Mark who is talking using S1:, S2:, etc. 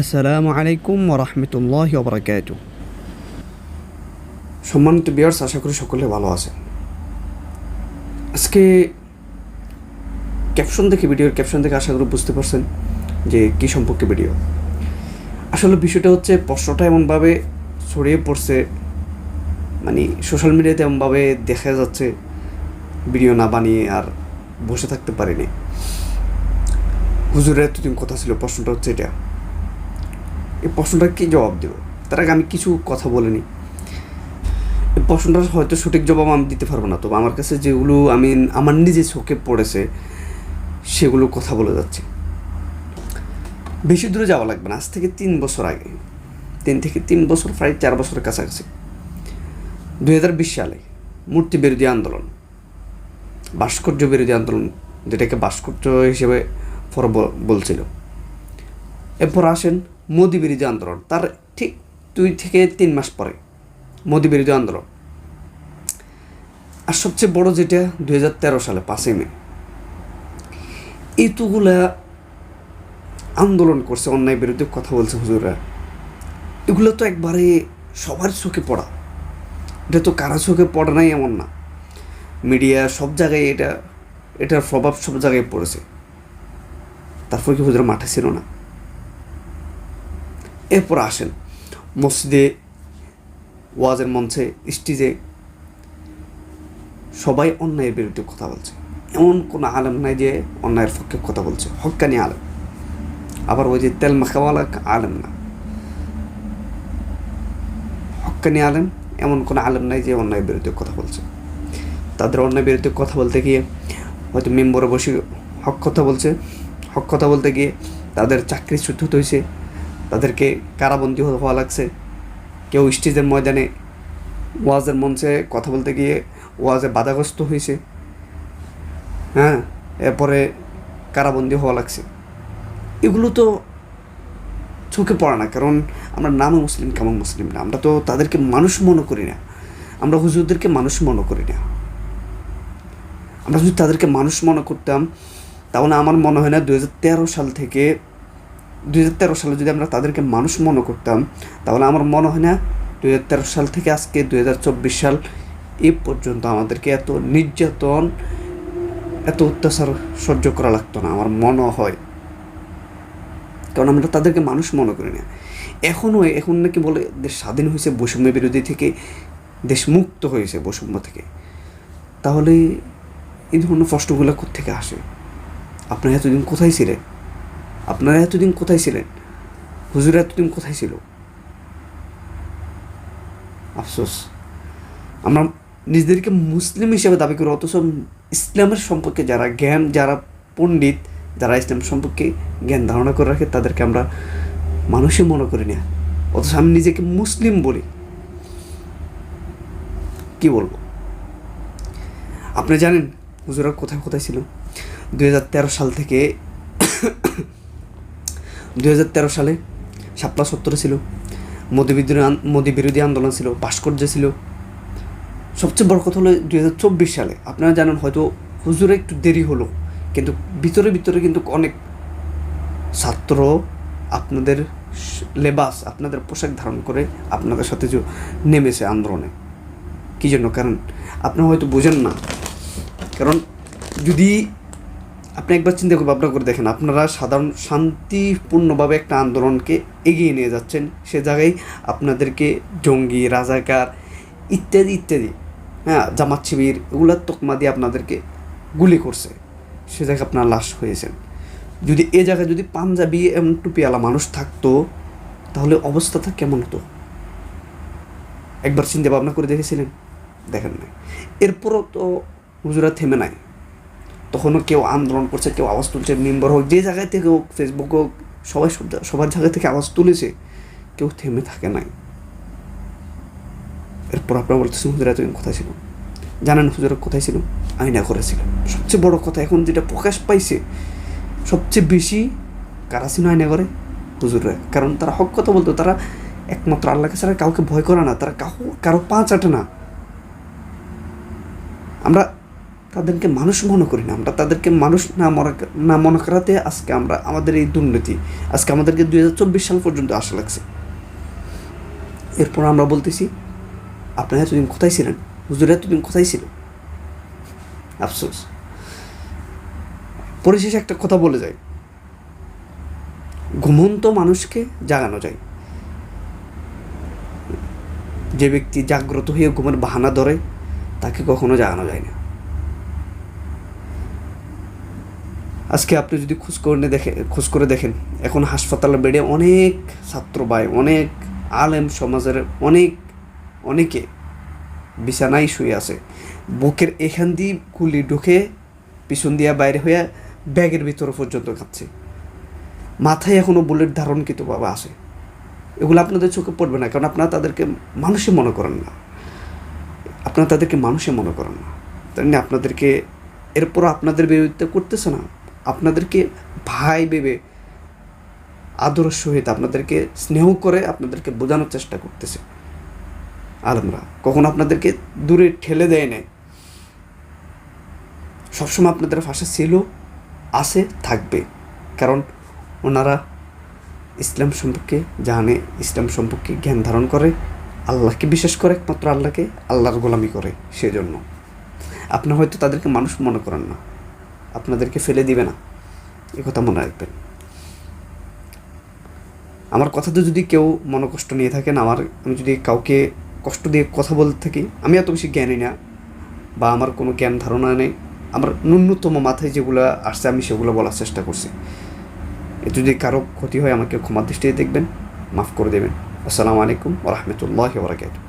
S1: আসসালামু আলাইকুম ওরহমতুল্লাহ ওবরাকাত
S2: সম্মানিত বিয়ার্স আশা করি সকলে ভালো আছেন। আজকে ক্যাপশন দেখে, ভিডিওর ক্যাপশন দেখে আশা করি বুঝতে পারছেন যে কি সম্পর্কে ভিডিও। আসলে বিষয়টা হচ্ছে, প্রশ্নটা এমনভাবে ছড়িয়ে পড়ছে মানে সোশ্যাল মিডিয়াতে এমনভাবে দেখা যাচ্ছে, ভিডিও না বানিয়ে আর বসে থাকতে পারিনি। হুজুরের এতদিন কথা ছিল, প্রশ্নটা হচ্ছে এটা। এই প্রশ্নটার কী জবাব দেব। তার আগে আমি কিছু কথা বলিনি এই প্রশ্নটার হয়তো সঠিক জবাব আমি দিতে পারব না, তবে আমার কাছে যেগুলো আমি আমার নিজে চোখে পড়েছে, সেগুলো কথা বলে যাচ্ছে। বেশি দূরে যাওয়া লাগবে না, আজ থেকে তিন বছর আগে। তিন থেকে তিন বছর, প্রায় চার বছরের কাছাকাছি। দুই হাজার বিশ সালে মূর্তি বিরোধী আন্দোলন, ভাস্কর্য বিরোধী আন্দোলন, যেটাকে ভাস্কর্য হিসেবে ফর বলছিল। এরপর আসেন মোদি বিরোধী আন্দোলন, তার ঠিক দুই থেকে তিন মাস পরে মোদি বিরোধী আন্দোলন। আর সবচেয়ে বড় যেটা দুই হাজার তেরো সালে পাঁচই মে। এতগুলা আন্দোলন করছে, অন্যায় বিরুদ্ধে কথা বলছে হুজুররা। এগুলো তো একবারে সবার চোখে পড়া। এটা তো কারও চোখে পড়ে নাই এমন না। মিডিয়া সব জায়গায় এটা, এটার প্রভাব সব জায়গায় পড়েছে। তারপর কি হুজুরা মাঠে ছিল না? এরপর আসেন। মসজিদে, ওয়াজের মঞ্চে, স্টেজে সবাই অন্যায়ের বিরুদ্ধে কথা বলছে। এমন কোনো আলেম নাই যে অন্যায়ের পক্ষে কথা বলছে। হক্কানি আলেম। আবার ওই যে তেল মাখাওয়ালা আলেম না। হক্কানি আলেম, এমন কোনো আলেম নাই যে অন্যায়ের বিরুদ্ধে কথা বলছে। তাদের অন্যায়ের বিরুদ্ধে কথা বলতে গিয়ে হয়তো মেম্বরে বসে হক কথা বলছে। হক কথা বলতে গিয়ে তাদের চাকরি চ্যুত হয়েছে তাদেরকে কারাবন্দি হওয়া লাগছে। কেউ স্টেজের ময়দানে, ওয়াজের মঞ্চে কথা বলতে গিয়ে ওয়াজে বাধাগ্রস্ত হয়েছে। হ্যাঁ এরপরে কারাবন্দি হওয়া লাগছে। এগুলো তো চোখে পড়ে না, কারণ আমরা নামে মুসলিম, কেমন মুসলিম না? আমরা তো তাদেরকে মানুষ মনে করি না। আমরা হুজুরদেরকে মানুষ মনে করি না। আমরা যদি তাদেরকে মানুষ মনে করতাম, তাহলে আমার মনে হয় না দু হাজার তেরো সাল থেকে দুই হাজার তেরো সালে যদি আমরা তাদেরকে মানুষ মনে করতাম, তাহলে আমার মনে হয় না দুই হাজার তেরো সাল থেকে আজকে দুই হাজার চব্বিশ সাল এ পর্যন্ত আমাদেরকে এত নির্যাতন, এত অত্যাচার সহ্য করা লাগতো না, আমার মনে হয়। কারণ আমরা তাদেরকে মানুষ মনে করি না। এখনও এখন নাকি বলে দেশ স্বাধীন হয়েছে, বৈষম্য বিরোধী থেকে দেশ মুক্ত হয়েছে, বৈষম্য থেকে। তাহলে এই ধরনের প্রশ্নগুলো কোথেকে আসে? আপনারা এতদিন কোথায় ছিলেন? আপনারা এতদিন কোথায় ছিলেন? হুজুর এতদিন কোথায় ছিল? আফসোস। আমরা নিজেদেরকে মুসলিম হিসেবে দাবি করি, অথচ ইসলামের সম্পর্কে যারা জ্ঞান, যারা পণ্ডিত, যারা ইসলাম সম্পর্কে জ্ঞান ধারণা করে রাখে, তাদেরকে আমরা মানুষই মনে করি না। অথচ আমি নিজেকে মুসলিম বলি। কি বলব? আপনি জানেন হুজুরা কোথায় কোথায় ছিল? দু হাজার তেরো সাল থেকে দু হাজার তেরো সালে শাপলা সত্তরে ছিল, মোদি বিদ্রোহী মোদি বিরোধী আন্দোলন ছিল, ভাস্কর্য ছিল। সবচেয়ে বড় কথা হলো দুই হাজার চব্বিশ সালে। আপনারা জানেন হয়তো হুজুরে একটু দেরি হলো, কিন্তু ভিতরে ভিতরে কিন্তু অনেক ছাত্র আপনাদের লেবাস, আপনাদের পোশাক ধারণ করে আপনাদের সাথে যে নেমেছে আন্দোলনে। কী জন্য? কারণ আপনারা হয়তো বোঝেন না। কারণ যদি আপনি একবার চিন্তা করে ভাবনা করে দেখেন। আপনারা সাধারণ শান্তিপূর্ণভাবে একটা আন্দোলনকে এগিয়ে নিয়ে যাচ্ছেন। সে জায়গায় আপনাদেরকে জঙ্গি, রাজাকার ইত্যাদি ইত্যাদি হ্যাঁ জামাত শিবির এগুলোর তোকমা দিয়ে আপনাদেরকে গুলি করছে। সে জায়গায় আপনার লাশ হয়েছেন। যদি এ জায়গায় যদি পাঞ্জাবি এমন টুপিওয়ালা মানুষ থাকতো, তাহলে অবস্থাটা কেমন হতো? একবার চিন্তা ভাবনা করে দেখেছিলেন? দেখেন না এরপরও তো হুজুরা থেমে নাই। তখনও কেউ আন্দোলন করছে, কেউ আওয়াজ তুলছে, মেম্বার হোক, যে জায়গায় থেকে হোক ফেসবুক হোক, সবাই সব সবার জায়গা থেকে আওয়াজ তুলেছে, কেউ থেমে থাকে নাই। এরপর আপনারা বলতেছেন, হুজুরা, এতদিন কোথায় ছিল জানেন হুজুরা, কোথায় ছিল আইনা করেছিল সবচেয়ে বড় কথা, এখন যেটা প্রকাশ পাইছে, সবচেয়ে বেশি কারা ছিল আইনা করে হুজুররা। কারণ তারা হক কথা বলতো, তারা একমাত্র আল্লাহকে ছাড়া কাউকে ভয় করে না, তারা কাউ কারও পা চাটে না। আমরা তাদেরকে মানুষ মনে করি না। আমরা তাদেরকে মানুষ না মনে না মনে করাতে আজকে আমরা আমাদের এই দুর্নীতি, আজকে আমাদেরকে দুই হাজার চব্বিশ সাল পর্যন্ত আসা লাগছে। এরপর আমরা বলতেছি, আপনারা এতদিন কোথায় ছিলেন? হুজুর এতদিন কোথায় ছিলেন? আফসোস। পরিশেষে একটা কথা বলে যায় ঘুমন্ত মানুষকে জাগানো যায়। যে ব্যক্তি জাগ্রত হয়ে ঘুমের বাহানা ধরে, তাকে কখনো জাগানো যায় না। আজকে আপনি যদি খোঁজ করে দেখে, খোঁজ করে দেখেন, এখন হাসপাতালে বেডে অনেক ছাত্র ভাই, অনেক আলেম সমাজের অনেক, অনেকে বিছানায় শুয়ে আছে। বুকের এখান দিয়ে গুলি ঢুকে পিছন দিয়া বাইরে হয়ে ব্যাগের ভিতরে পর্যন্ত খাচ্ছে। মাথায় এখনও বুলেট ধারণকৃত বাবা আছে। এগুলো আপনাদের চোখে পড়বে না, কারণ আপনারা তাদেরকে মানুষে মনে করেন না। আপনারা তাদেরকে মানুষে মনে করেন না। তাই আপনাদেরকে এরপর আপনাদের বিরোধিতা করতেছে না। আপনাদেরকে ভাই ভেবে আদর্শ সহিত আপনাদেরকে স্নেহ করে আপনাদেরকে বোঝানোর চেষ্টা করতেছে। আলমরা, কখনো আপনাদেরকে দূরে ঠেলে দেয় নাই। সবসময় আপনাদের ভাষা ছিল, আছে, থাকবে। কারণ ওনারা ইসলাম সম্পর্কে জানে, ইসলাম সম্পর্কে জ্ঞান ধারণ করে, আল্লাহকে বিশ্বাস করে একমাত্র আল্লাহকে, আল্লাহর গোলামি করে, সেজন্য। আপনি হয়তো তাদেরকে মানুষ মনে করেন না। আপনাদেরকে ফেলে দিবে না। এ কথা মনে রাখবেন। আমার কথাতে যদি কেউ মনকষ্ট নিয়ে থাকেন, আমার, আমি যদি কাউকে কষ্ট দিয়ে কথা বলতে থাকি, আমি এত বেশি জ্ঞানী না বা আমার কোনো জ্ঞান ধারণা নেই। আমার ন্যূনতম মাথায় যেগুলো আসছে, আমি সেগুলো বলার চেষ্টা করছি। এ যদি কারও ক্ষতি হয়, আমাকে ক্ষমা দৃষ্টিতে দেখবেন, মাফ করে দেবেন। আসসালামু আলাইকুম ওরহমতুল্লাহ বরাকাতুহ।